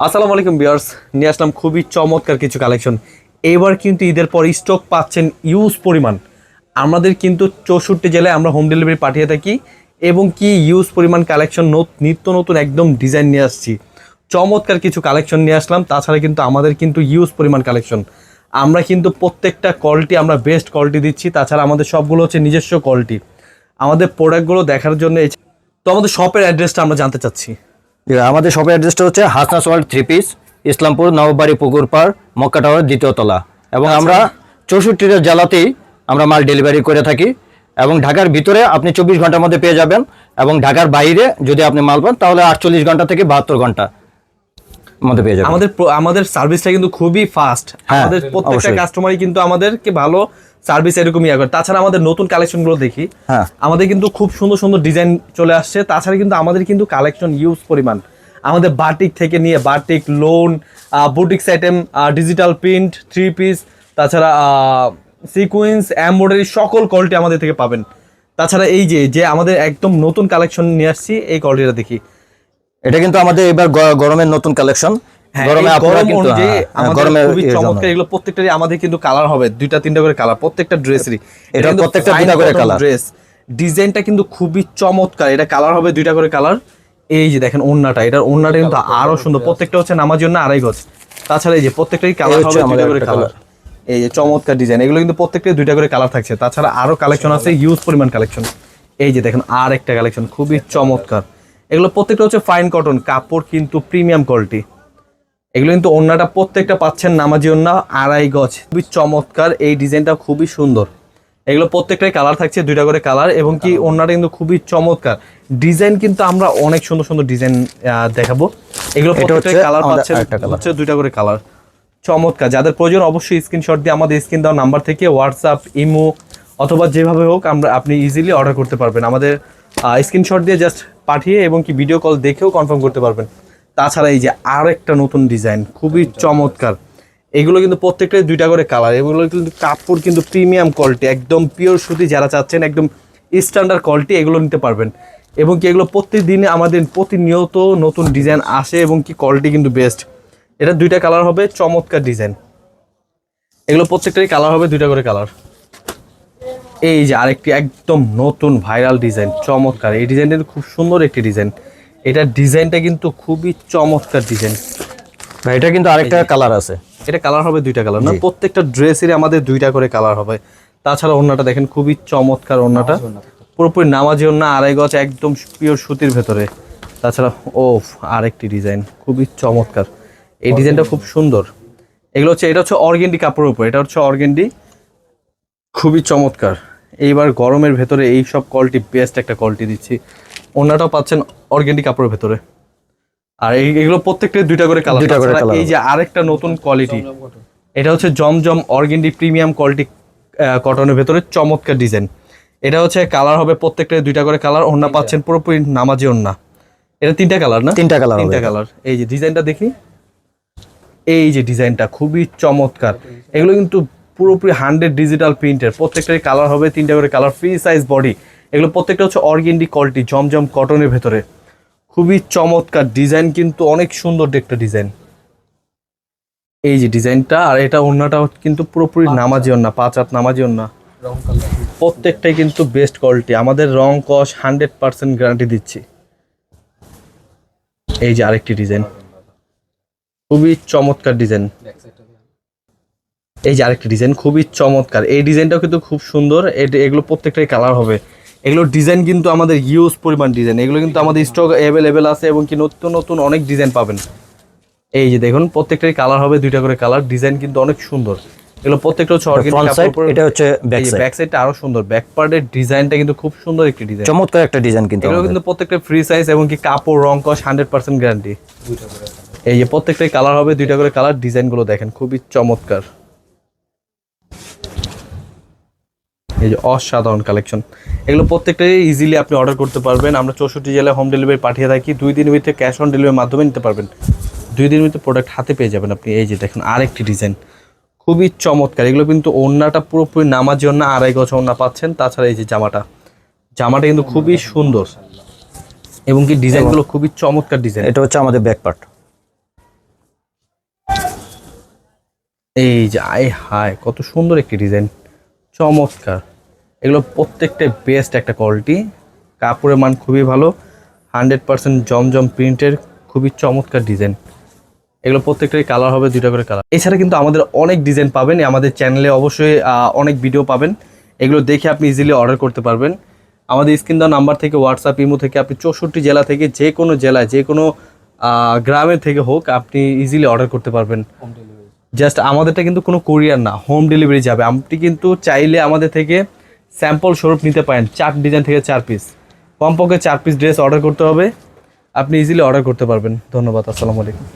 আসসালামু আলাইকুম বিয়ার্স নিয়ে আসলাম খুবই চমৎকার কিছু কালেকশন। এবার কিন্তু ঈদের পর স্টক পাচ্ছেন ইউজ পরিমাণ। আমাদের কিন্তু চৌষট্টি জেলায় আমরা হোম ডেলিভারি পাঠিয়ে থাকি এবং কি ইউজ পরিমাণ কালেকশন নিত্য নতুন একদম ডিজাইন নিয়ে আসছি। চমৎকার কিছু কালেকশন নিয়ে আসলাম, তাছাড়া কিন্তু আমাদের কিন্তু ইউজ পরিমাণ কালেকশন। আমরা কিন্তু প্রত্যেকটা কোয়ালিটি আমরা বেস্ট কোয়ালিটি দিচ্ছি, তাছাড়া আমাদের সবগুলো হচ্ছে নিজস্ব কোয়ালিটি আমাদের প্রোডাক্টগুলো দেখার জন্য তো আমাদের শপের অ্যাড্রেসটা আমরা জানতে চাচ্ছি। আমাদের শপের অ্যাড্রেসটা হচ্ছে Hasnas world three piece Islampur নববাড়ি পুকুর পাড় মক্কা টাওয়ার দ্বিতীয় তলা। এবং আমরা চৌষট্টিটা জেলাতেই আমরা মাল ডেলিভারি করে থাকি। এবং ঢাকার ভিতরে আপনি চব্বিশ ঘণ্টার মধ্যে পেয়ে যাবেন। এবং ঢাকার বাইরে যদি আপনি মাল পান তাহলে আটচল্লিশ ঘণ্টা থেকে বাহাত্তর ঘণ্টা মধ্যে পেয়ে যাবেন। আমাদের আমাদের সার্ভিসটা কিন্তু খুবই ফাস্ট হ্যাঁ, আমাদের প্রত্যেকটা কাস্টমারই কিন্তু আমাদেরকে ভালো সার্ভিস এরকম ইয়ে করে তাছাড়া আমাদের নতুন কালেকশনগুলো দেখি। হ্যাঁ। আমাদের কিন্তু খুব সুন্দর সুন্দর ডিজাইন চলে আসছে। তাছাড়া কিন্তু আমাদের কিন্তু কালেকশন ইউজ পরিমাণ। আমাদের বাটিক থেকে নিয়ে batik lawn boutiques item digital print three piece তাছাড়া সিকুয়েন্স এমব্রয়ডারি সকল কোয়ালিটি আমাদের থেকে পাবেন। তাছাড়া এই যে যে আমাদের একদম নতুন কালেকশন নিয়ে আসছি এই কোয়ালিটিটা দেখি। এটা কিন্তু আমাদের এবার গরমের নতুন কালেকশন। গরমে এই আপনারা কিন্তু অনুযায়ী হ্যাঁ, হ্যাঁ, আমাদের গরমে খুবই চমৎকার। এগুলো প্রত্যেকটারই আমাদের কিন্তু কালার হবে দুইটা তিনটা করে কালার প্রত্যেকটা ড্রেসেরই এটা প্রত্যেকটা দুইটা করে colour। ড্রেস ডিজাইনটা কিন্তু খুবই চমৎকার। এটা কালার হবে দুইটা করে কালার এই যে দেখেন ওন্নাটা এটার ওন্নাটা কিন্তু আরও সুন্দর। প্রত্যেকটা হচ্ছে নামার জন্য আড়াই গজ। তাছাড়া এই যে প্রত্যেকটাই কালার হবে দুইটা করে কালার এই যে চমৎকার ডিজাইন এগুলো কিন্তু প্রত্যেকটাই দুইটা করে কালার থাকছে। তাছাড়া আরও কালেকশন আছে ইউজ পরিমাণ কালেকশন এই যে দেখেন আর একটা কালেকশন খুবই চমৎকার। এগুলো প্রত্যেকটা হচ্ছে ফাইন কটন কাপড় কিন্তু প্রিমিয়াম কোয়ালিটি এগুলো কিন্তু ওন্নাটা প্রত্যেকটা পাচ্ছেন নামাজি ওন্না আড়াই গজ। খুবই চমৎকার এই ডিজাইনটা খুবই সুন্দর। এগুলো প্রত্যেকটাই কালার থাকছে দুইটা করে কালার এবং কি ওন্নাটা কিন্তু খুবই চমৎকার। ডিজাইন কিন্তু আমরা অনেক সুন্দর সুন্দর ডিজাইন দেখাবো। এগুলো প্রত্যেকটাই কালার পাচ্ছেন হচ্ছে দুইটা করে কালার। চমৎকার। যাদের প্রয়োজন অবশ্যই স্ক্রিনশট দিয়ে আমাদের স্ক্রিন দেওয়া নাম্বার থেকে হোয়াটসঅ্যাপ ইমো অথবা যেভাবে হোক আমরা আপনি ইজিলি অর্ডার করতে পারবেন। আমাদের স্ক্রিনশট দিয়ে জাস্ট পাঠিয়ে এবং কি ভিডিও কল দেখেও কনফার্ম করতে পারবেন। তাছাড়া এই যে আর একটা নতুন ডিজাইন খুবই চমৎকার। এগুলো কিন্তু প্রত্যেকটাই দুইটা করে কালার এগুলো কিন্তু কাপড় কিন্তু প্রিমিয়াম কোয়ালিটি একদম পিওর সুতি যারা চাচ্ছেন একদম স্ট্যান্ডার্ড কোয়ালিটি এগুলো নিতে পারবেন। এবং কি এগুলো প্রত্যেক দিনে আমাদের প্রতিনিয়ত নতুন ডিজাইন আসে এবং কি কোয়ালিটি কিন্তু বেস্ট এটা দুইটা কালার হবে চমৎকার ডিজাইন। এগুলো প্রত্যেকটারই কালার হবে দুইটা করে কালার এই যে আরেকটি একদম নতুন ভাইরাল ডিজাইন চমৎকার। এই ডিজাইনটা খুব সুন্দর একটি ডিজাইন। এটার ডিজাইনটা কিন্তু খুবই চমৎকার ডিজাইন। ভাই, এটা কিন্তু আরেকটা কালার আছে। এটা কালার হবে দুইটা কালার। না প্রত্যেকটা ড্রেসেরই আমাদের দুইটা করে কালার হবে। তাছাড়া ওন্নাটা দেখেন খুবই চমৎকার ওন্নাটা পুরোপুরি নামাজি ওন্না আড়াই গজ একদম পিওর সুতির ভেতরে। তাছাড়া ও আরেকটি ডিজাইন খুবই চমৎকার। এই ডিজাইনটা খুব সুন্দর। এগুলো হচ্ছে এটা হচ্ছে অর্গেন্ডি কাপড়ের উপর এটা হচ্ছে অর্গেন্ডি। খুবই চমৎকার। এইবার গরমের ভেতরে এই সব কোয়ালিটি বেস্ট একটা কোয়ালিটি দিচ্ছি। ওন্নাটাও পাচ্ছেন অর্গেন্ডি কাপড়ের ভেতরে। আর এইগুলো প্রত্যেকটা দুইটা করে কালার দুইটা করে এই যে আরেকটা নতুন কোয়ালিটি এটা হচ্ছে জমজম অর্গেন্ডি প্রিমিয়াম কোয়ালিটি কটনের ভেতরে চমৎকার ডিজাইন এটা হচ্ছে কালার হবে প্রত্যেকটা দুইটা করে কালার ওন্না পাচ্ছেন পুরোপুরি নামাজি ওন্না এটা তিনটা কালার না? তিনটা কালার তিনটা কালার এই যে ডিজাইনটা দেখি। এই যে ডিজাইনটা খুবই চমৎকার। এগুলো কিন্তু পুরোপুরি হান্ড্রেড ডিজিটাল প্রিন্টের প্রত্যেকটাই কালার হবে তিনটা করে কালার ফ্রি সাইজ বডি এগুলো প্রত্যেকটা হচ্ছে অর্গেন্ডি কোয়ালিটি জমজম কটনের ভেতরে। খুবই চমৎকার ডিজাইন কিন্তু অনেক সুন্দর একটা ডিজাইন। এই যে ডিজাইনটা আর এটা ওন্নাটা কিন্তু পুরোপুরি নামাজি ওন্না পাঁচ হাত নামাজি ওন্না প্রত্যেকটাই কিন্তু বেস্ট কোয়ালিটি আমাদের রং কস হান্ড্রেড পার্সেন্ট গ্যারান্টি দিচ্ছি। এই যে আরেকটি ডিজাইন। খুবই চমৎকার ডিজাইন। এই যে আরেকটি ডিজাইন খুবই চমৎকার। এই ডিজাইনটাও কিন্তু খুব সুন্দর। এগুলো প্রত্যেকটাই কালার হবে। এগুলোর ডিজাইন কিন্তু আমাদের ইউজ পরিমাণ ডিজাইন এগুলো কিন্তু আমাদের স্টক অ্যাভেলেবেল আছে এবং কি নতুন নতুন অনেক ডিজাইন পাবেন। এই যে দেখুন প্রত্যেকটাই কালার হবে দুইটা করে কালার ডিজাইন কিন্তু অনেক সুন্দর। এগুলো প্রত্যেকটা হচ্ছে অর্গানিক সাইড এটা হচ্ছে ব্যাক সাইড ব্যাক সাইডটা আরও সুন্দর। ব্যাক পার্টের ডিজাইনটা কিন্তু খুব সুন্দর একটি ডিজাইন চমৎকার একটা ডিজাইন কিন্তু এগুলো কিন্তু প্রত্যেকটা ফ্রি সাইজ এবং কি কাপড় রং কস হান্ড্রেড পার্সেন্ট গ্যারান্টি এই যে প্রত্যেকটাই কালার হবে দুইটা করে কালার ডিজাইনগুলো দেখেন খুবই চমৎকার। এই যে অসাধারণ কালেকশন এগুলো প্রত্যেকটাই ইজিলি আপনি অর্ডার করতে পারবেন। আমরা চৌষট্টি জেলায় হোম ডেলিভারি পাঠিয়ে থাকি। দুই দিনের ভিতরে ক্যাশ অন ডেলিভারির মাধ্যমে নিতে পারবেন। দুই দিনের ভিতরে প্রোডাক্ট হাতে পেয়ে যাবেন আপনি। এই যে দেখেন আরেকটি ডিজাইন খুবই চমৎকার। এগুলো কিন্তু ওড়নাটা পুরোপুরি নামার জন্য আড়াই গজ ওড়না পাচ্ছেন। তাছাড়া এই যে জামাটা। জামাটা কিন্তু খুবই সুন্দর। এবং কি ডিজাইনগুলো খুবই চমৎকার ডিজাইন এটা হচ্ছে আমাদের ব্যাক পার্ট এই যে আয় হায় কত সুন্দর একটি ডিজাইন চমৎকার। এগুলো প্রত্যেকটাই বেস্ট একটা কোয়ালিটি কাপড়ের মান খুবই ভালো। হান্ড্রেড পার্সেন্ট জমজম প্রিন্টের খুবই চমৎকার ডিজাইন এগুলো প্রত্যেকটাই কালার হবে, দুইটা করে কালার এছাড়া কিন্তু আমাদের অনেক ডিজাইন পাবেন। আমাদের চ্যানেলে অবশ্যই অনেক ভিডিও পাবেন। এগুলো দেখে আপনি ইজিলি অর্ডার করতে পারবেন। আমাদের স্ক্রিন দেওয়া নাম্বার থেকে হোয়াটসঅ্যাপ ইমো থেকে আপনি চৌষট্টি জেলা থেকে যে কোনো জেলায়, যে কোনো গ্রামের থেকে হোক, আপনি ইজিলি অর্ডার করতে পারবেন। জাস্ট আমাদেরটা কিন্তু কোনো কুরিয়ার না হোম ডেলিভারি যাবে। আপনি কিন্তু চাইলে আমাদের থেকে স্যাম্পল স্বরূপ নিতে পারেন, চার ডিজাইন থেকে চার পিস কমপক্ষে চার পিস ড্রেস অর্ডার করতে হবে। আপনি ইজিলি অর্ডার করতে পারবেন। ধন্যবাদ, আসসালামু আলাইকুম।